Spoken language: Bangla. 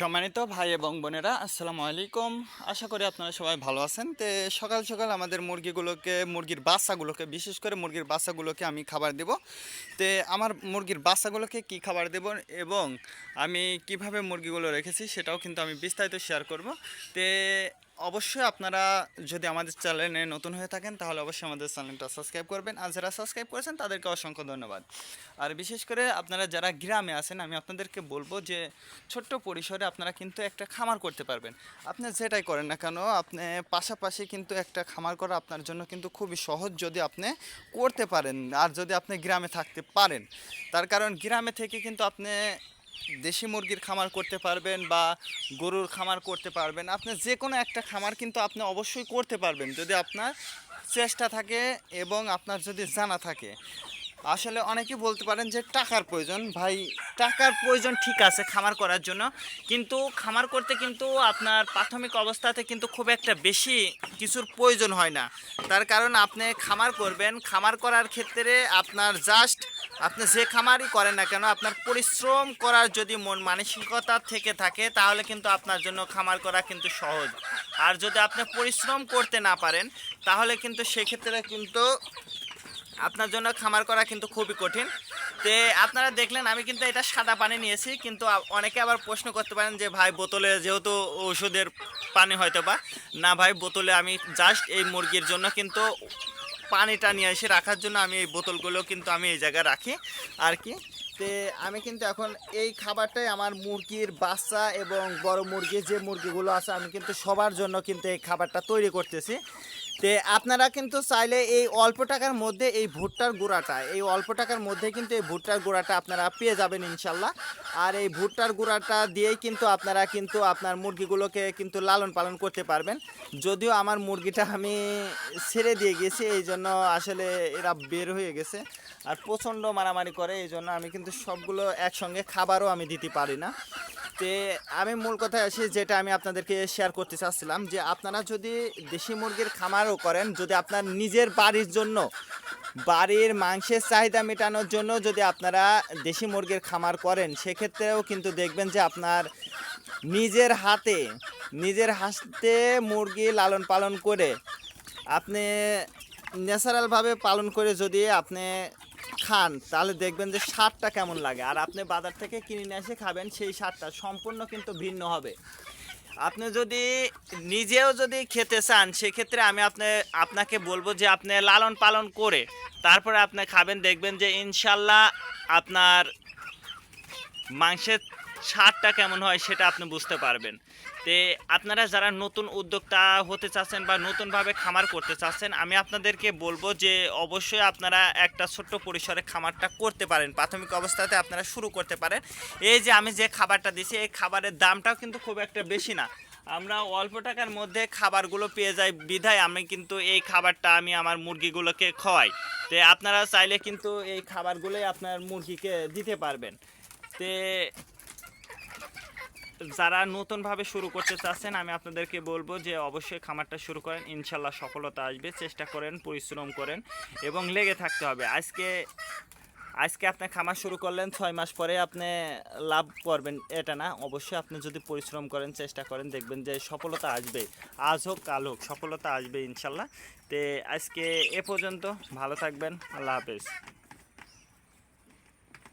সম্মানিত ভাই এবং বোনেরা, আসসালামু আলাইকুম। আশা করি আপনারা সবাই ভালো আছেন। তো সকাল সকাল আমাদের মুরগিগুলোকে, মুরগির বাচ্চাগুলোকে, বিশেষ করে মুরগির বাচ্চাগুলোকে আমি খাবার দেব। তে আমার মুরগির বাচ্চাগুলোকে কি খাবার দেব এবং আমি কীভাবে মুরগিগুলো রেখেছি সেটাও কিন্তু আমি বিস্তারিত শেয়ার করব। তো অবশ্যই আপনারা যদি আমাদের চ্যানেলে নতুন হয়ে থাকেন, তাহলে অবশ্যই আমাদের চ্যানেলটা সাবস্ক্রাইব করবেন। আর যারা সাবস্ক্রাইব করেছেন, তাদেরকে অসংখ্য ধন্যবাদ। আর বিশেষ করে আপনারা যারা গ্রামে আছেন, আমি আপনাদেরকে বলব যে, ছোট্ট পরিসরে আপনারা কিন্তু একটা খামার করতে পারবেন। আপনি যেটাই করেন না কেন, আপনি পাশাপাশি কিন্তু একটা খামার করা আপনার জন্য কিন্তু খুবই সহজ যদি আপনি করতে পারেন। আর যদি আপনি গ্রামে থাকতে পারেন, তার কারণ গ্রামে থেকে কিন্তু আপনি দেশি মুরগির খামার করতে পারবেন বা গরুর খামার করতে পারবেন। আপনি যে কোনো একটা খামার কিন্তু আপনি অবশ্যই করতে পারবেন। যদি আপনার চেষ্টা থাকে এবং আপনার যদি জানা থাকে। আসলে অনেকে বলতে পারেন যে টাকার প্রয়োজন। ভাই, টাকার প্রয়োজন ঠিক আছে খামার করার জন্য। কিন্তু খামার করতে কিন্তু আপনার প্রাথমিক অবস্থাতে কিন্তু খুব একটা বেশি কিছুর প্রয়োজন হয় না। তার কারণ আপনি খামার করবেন। খামার করার ক্ষেত্রে আপনার জাস্ট আপনি যে খামারই করেন না কেন, আপনার পরিশ্রম করার যদি মন মানসিকতা থেকে থাকে, তাহলে কিন্তু আপনার জন্য খামার করা কিন্তু সহজ। আর যদি আপনি পরিশ্রম করতে না পারেন, তাহলে কিন্তু সেক্ষেত্রে কিন্তু আপনার জন্য খামার করা কিন্তু খুবই কঠিন। তে আপনারা দেখলেন, আমি কিন্তু এটা সাদা পানি নিয়েছি, কিন্তু অনেকে আবার প্রশ্ন করতে পারেন যে, ভাই, বোতলে যেহেতু ওষুধের পানি হয়তো বা? না, ভাই, বোতলে আমি জাস্ট এই মুরগির জন্য কিন্তু পানিটা নিয়ে এসে রাখার জন্য আমি এই বোতলগুলো কিন্তু আমি এই জায়গায় রাখি। আর কি? তে আমি কিন্তু এখন এই খাবারটাই আমার মুরগির বাচ্চা এবং বড় মুরগি যে মুরগিগুলো আছে, আমি কিন্তু সবার জন্য কিন্তু এই খাবারটা তৈরি করতেছি। তে আপনারা কিন্তু চাইলে এই অল্প টাকার মধ্যে এই ভুট্টার গুঁড়াটা, এই অল্প টাকার মধ্যে কিন্তু এই ভুট্টার গুঁড়াটা আপনারা পেয়ে যাবেন ইনশাল্লাহ। আর এই ভুট্টার গুঁড়াটা দিয়েই কিন্তু আপনারা কিন্তু আপনার মুরগিগুলোকে কিন্তু লালন পালন করতে পারবেন। যদিও আমার মুরগিটা আমি ছেড়ে দিয়ে গেছি, এই জন্য আসলে এরা বের হয়ে গেছে। আর প্রচণ্ড মারামারি করে, এই জন্য আমি কিন্তু সবগুলো একসঙ্গে খাবারও আমি দিতে পারি না। তে আমি মূল কথায় আসি, যেটা আমি আপনাদেরকে শেয়ার করতে চাচ্ছিলাম, যে আপনারা যদি দেশি মুরগির খামারও করেন, যদি আপনার নিজের বাড়ির জন্য, বাড়ির মাংসের চাহিদা মেটানোর জন্য যদি আপনারা দেশি মুরগির খামার করেন, সেক্ষেত্রেও কিন্তু দেখবেন যে আপনার নিজের হাতে নিজের হাতে মুরগি লালন পালন করে, আপনি ন্যাচারালভাবে পালন করে যদি আপনি খান, তাহলে দেখবেন যে স্বাদটা কেমন লাগে। আর আপনি বাজার থেকে কিনে নিয়ে এসে খাবেন, সেই স্বাদটা সম্পূর্ণ কিন্তু ভিন্ন হবে। আপনি যদি নিজেও যদি খেতে চান, সেক্ষেত্রে আমি আপনি, আপনাকে বলব যে আপনি লালন পালন করে তারপরে আপনি খাবেন, দেখবেন যে ইনশাল্লাহ আপনার মাংসের স্বাদটা কেমন হয় সেটা আপনি বুঝতে পারবেন। তে আপনারা যারা নতুন উদ্যোক্তা হতে চাচ্ছেন বা নতুনভাবে খামার করতে চাচ্ছেন, আমি আপনাদেরকে বলব যে অবশ্যই আপনারা একটা ছোট্ট পরিসরে খামারটা করতে পারেন। প্রাথমিক অবস্থাতে আপনারা শুরু করতে পারেন। এই যে আমি যে খাবারটা দিছি, এই খাবারের দামটাও কিন্তু খুব একটা বেশি না। আমরা অল্প টাকার মধ্যে খাবারগুলো পেয়ে যাই বিধায় আমি কিন্তু এই খাবারটা আমি আমার মুরগিগুলোকে খাওয়াই তে আপনারা চাইলে কিন্তু এই খাবারগুলোই আপনার মুরগিকে দিতে পারবেন। তে যারা নতুনভাবে শুরু করতে চাচ্ছেন, আমি আপনাদেরকে বলব যে অবশ্যই খামারটা শুরু করেন, ইনশাল্লাহ সফলতা আসবে। চেষ্টা করেন, পরিশ্রম করেন এবং লেগে থাকতে হবে। আজকে আজকে আপনি খামার শুরু করলেন, ছয় মাস পরে আপনি লাভ করবেন, এটা না। অবশ্যই আপনি যদি পরিশ্রম করেন, চেষ্টা করেন, দেখবেন যে সফলতা আসবে। আজ হোক, কাল হোক, সফলতা আসবে ইনশাল্লাহ। তে আজকে এ পর্যন্ত, ভালো থাকবেন, আল্লাহ হাফেজ।